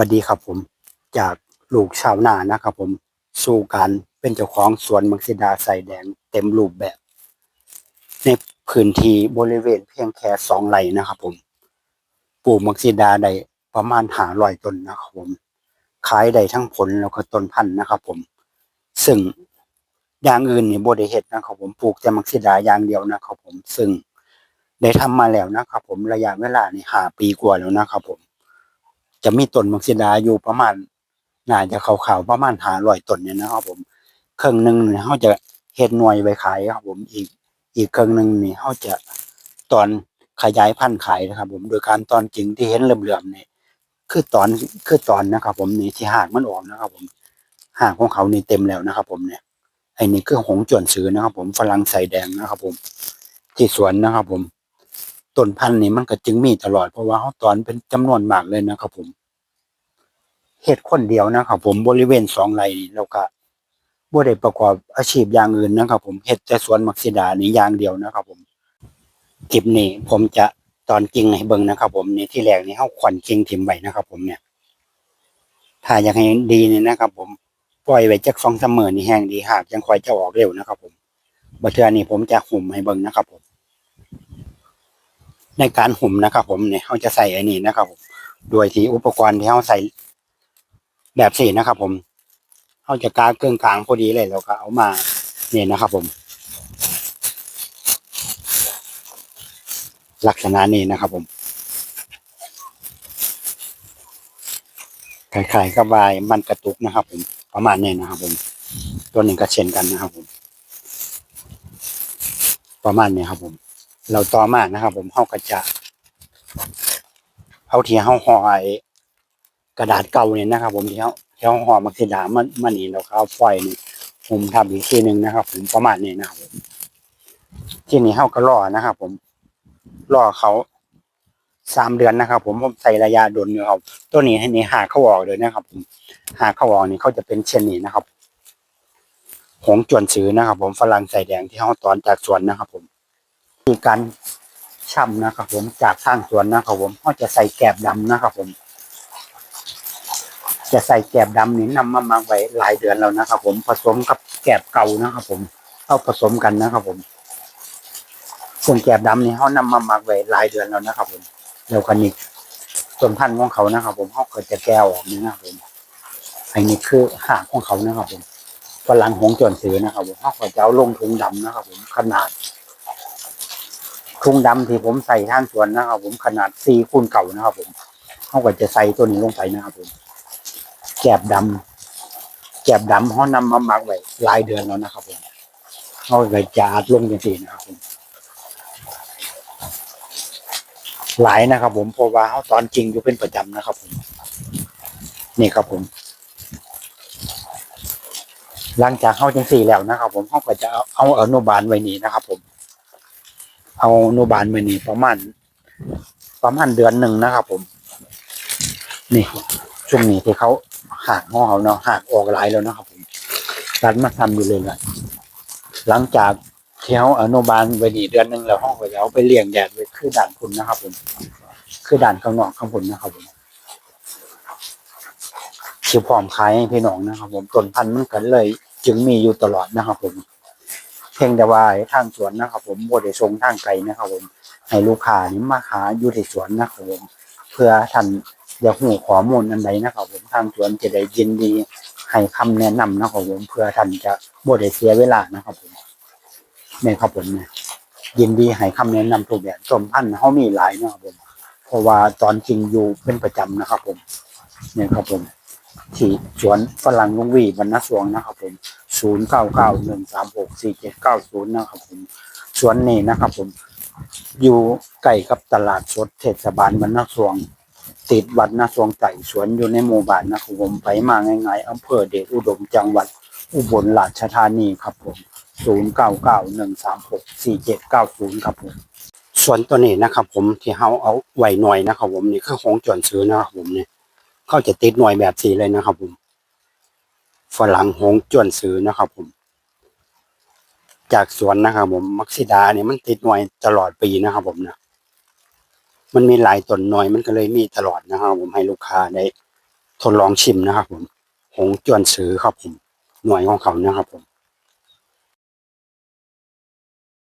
วัสดีครับผมจากลูกชาวนานะครับผมสู่การเป็นเจ้าของสวนมังสิดาใส่แดงเต็มรูปแบบ ในพื้นที่บริเวณเพียงแค่สองไร่นะครับผมปลูกมังสิดาได้ประมาณหาร้อยต้นนะครับผมขายได้ทั้งผลแล้วก็ต้นพันธุ์นะครับผม ซึ่งอย่างอื่นนี่บ่ได้เฮ็ดนะครับผมปลูกแต่มังสิดาอย่างเดียวนะครับผมซึ่งได้ทำมาแล้วนะครับผมระยะเวลานี่หาปีกว่าแล้วนะครับผม จะมีต้นมังสิดาอยู่ประมาณน่าจะขาวๆประมาณหาร้อยต้นเนี่ยนะครับผมเครึ่องหนึ่งเนี่ยเขาจะเฮ็ดหน่วยไว้ขายครับ ผมอีกอีกเครึ่องหนึ่งนี่เขาจะตอนขยายพันธุ์ขายนะครับ ผมโดยการตอนจริงที่เห็นเหลื่อมๆเนี่ยคือตอนคือตอนนะครับ ผมนี่ที่หากมันออกนะครับ ผมหากของเขานี่เต็มแล้วนะครับ ผมเนี่ยไอ้นี่คือหงส์จวนซื้อนะครับ ผมฝรั่งใส่แดงนะครับ ผมที่สวนนะครับ ผม ต้นพันธุ์นี่มันก็จึงมีตลอดเพราะว่าเขาตอนเป็นจำนวนมากเลยนะครับผมเฮ็ดคนเดียวนะครับผมบริเวณสองไร่นี่แล้วก็บ่ได้ประกอบอาชีพอย่างอื่นนะครับผมเฮ็ดแต่สวนมักซิดานี่อย่างเดียวนะครับผมคลิปนี้ผมจะตอนจริงให้เบิ่งนะครับผมนี่ที่แรกนี่เฮาขวัญจริงถิ่มไว้นะครับผมเนี่ย ถ้าอยากให้ดีนี่นะครับผมปล่อยไว้จักสองเสมอนี่แห้งดีหากยังคอยจะออกเร็วนะครับผมบัเทื่อนี้ผมจะหุ่มให้เบิ่งนะครับผม ในการหุ่มนะครับ ผมเนี่ยเขาจะใส่ไอ้นี่นะครับผมโดยที่อุปกรณ์ที่เขาใส่แบบสี่นะครับ ผมเขาจะกาเกลื่องกลางพอดีเลยแล้วก็เอามาเนี่ยนะครับ ผม ลักษณะนี้นะครับ ผมคล้ายๆกับวายมันกระตุกนะครับ ผมประมาณนี้นะครับ ผม ตัวหนึ่งก็เช่นกันนะครับ ผม ประมาณนี้ครับผม เราต่อมานะครับ ผมเขาก็จะเอาที่เขาห่อไอ้กระดาษเก่าเนี่ยนะครับ ผมที่เขาที่เขาห่อมักซิดามันมันนี่เราก็เอาฟอยนี่ผมทำอีกทีหนึ่งนะครับ ผมประมาณนี้นะครับผมที่นี่เขาก็รอนะครับ ผมรอเขาสามเดือนนะครับ ผมผมใส่ระยะดนอยู่ครับตัวนี้ให้นี่หาเข้าออกเลยนะครับ ผมหาเข้าออกนี่เขาจะเป็นเช่นนี้นะครับหงจวนซื้อนะครับ ผมฝรั่งใส่แดงที่เขาตอนจากสวนนะครับ ผมีการช่ำนะครับผมจากข้างสวนนะครับผมเขาจะใส่แกบดำนะครับผม จะใส่แกบดำนี่นำมามาไว้หลายเดือนแล้วนะครับผมผสมกับแกบเก่านะครับผมเอาผสมกันนะครับผม ส่วนแกบดำนี่เขานำมามาไว้หลายเดือนแล้วนะครับผมแล้วกันนี่ส่วนพันธุ์ของเขานะครับผมเขาเก็จะแก้วออกนี่นะครับผมอันนี้คือหางของเขานะครับผมฝรั่งหงส์จวนซื้อนะครับผมเขาก็จะเอาลงถุงดำนะครับผมขนาด ทุ่งดำที่ผมใส่ทางสวนนะครับผมขนาดสี่คูณเก่านะครับผมเขาก็จะใส่ตัวนี้ลงไปนะครับผมแกบดำแกบดำเขานำมาหมักไว้หลายเดือนแล้วนะครับผมเขาก็จะอัดลงจังซี่นะครับผมหลายนะครับ ผมเพราะว่าเขาตอนจริงอยู่เป็นประจำนะครับผม นี่ครับผมหลังจากเขาจังสี่แล้วนะครับ ผมเขาก็จะเอาเอาอนุบาลไว้นี่นะครับ ผม เอาอนุบาลมานี่ประมาณประมาณเดือนหนึ่งนะครับ ผม นี่ช่วงนี้ที่เขาหากห้อเขาเนาะหากออกหลายแล้วนะครับ ผมรัดมาทำอยู่เลยนะหลังจากเที่เขาอนุบาลไว้นี่เดือนหนึ่งแล้วห้องก็จะเอาไปเลี้ยงแดดไว้คือด่านคุณนะครับ ผม คือด่านข้างนอกข้างบนนะครับผมชิวพร้อมขายให้พี่น้องนะครับ ผมต้นพันธุ์มันกันเลย จึงมีอยู่ตลอดนะครับ ผม พียงแต่ว่าทางสวนนะครับ ผมบ่ได้ส่งทางไกลนะครับผมให้ลูกค้านี่มาหาอยู่ที่สวนนะครับผมเพื่อท่านอยากหูข้อมูลอันใดนะครับผมทางสวนจะได้ยินดีให้คำแนะนำนะครับผมเพื่อท่านจะบ่ได้เสียเวลานะครับผมนี่ครับผมเนี่ยยินดีให้คำแนะนำทุกแบบสมพันธ์เขามีหลายนะครับผมเพราะว่าตอนจริงอยู่เป็นประจำนะครับ ผมเนี่ยครับผมที่สวนฝรั่งลุงวีบรรณสวงนะครับผม ศูนย์เก้าเก้าหนึ่งสามหกสี่เจ็ดเก้าศูนย์นะครับผมสวนนี้นะครับผมอยู่ใกล้กับตลาดสดเทศบาลบรรณสวง ติดวัดนาสวงไก่สวนอยู่ในหมู่บ้านนะครับผมไปมาง่ายๆอำเภอเดชอุดมจังหวัดอุบลราชธานีครับผมศูนย์เก้าเก้าหนึ่งสามหกสี่เจ็ดเก้าศูนย์ครับผมส่วนตัวนี้นะครับผมที่เขาเอาไว้หน่อยนะครับผมนี่คือของจวนซื้อนะครับผมเนี่ยเขาจะติดหน่วยแบบสีเลยนะครับผม ฝรั่งหงจวนซื้อนะครับผม จากสวนนะครับผมมักซิดาเนี่ยมันติดหน่วยตลอดปีนะครับผมนะมันมีหลายต้นหน่วยมันก็เลยมีตลอดนะครับผมให้ลูกค้าได้ทดลองชิมนะครับผม หงจวนซื้อครับผม หน่วยของเขานะครับผม